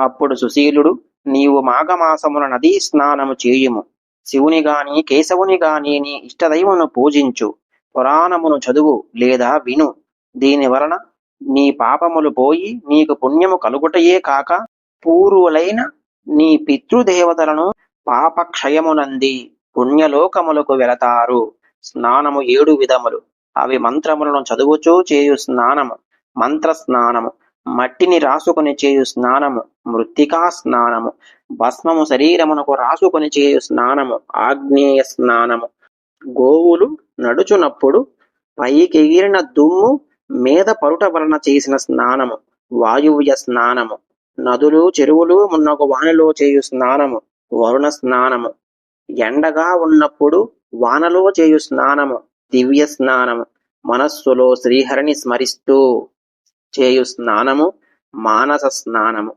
అప్పుడు సుశీలుడు నీవు మాఘమాసమున నదీ స్నానము చేయుము. శివుని గాని కేశవుని గాని నీ ఇష్టదైవమును పూజించు. పురాణమును చదువు లేదా విను. దీని వలన నీ పాపములు పోయి నీకు పుణ్యము కలుగుటయే కాక పూర్వులైన నీ పితృదేవతలను పాపక్షయమునంది పుణ్యలోకములకు వెళతారు. స్నానము ఏడు విధములు. అవి మంత్రములను చదువుచూ చేయు స్నానము మంత్ర స్నానము మట్టిని రాసుకొని చేయు స్నానము మృత్తికా స్నానము భస్మము శరీరమునకు రాసుకొని చేయు స్నానము ఆగ్నేయ స్నానము. గోవులు నడుచునప్పుడు పైకెగిరిన దుమ్ము మీద పరుట వలన చేసిన స్నానము వాయువ్య స్నానము. నదులు చెరువులు మున్నగు వానలో చేయు స్నానము వరుణ స్నానము. ఎండగా ఉన్నప్పుడు వానలో చేయు స్నానము దివ్య స్నానము. మనస్సులో శ్రీహరిని స్మరిస్తూ చేయు స్నానము మానస స్నానము.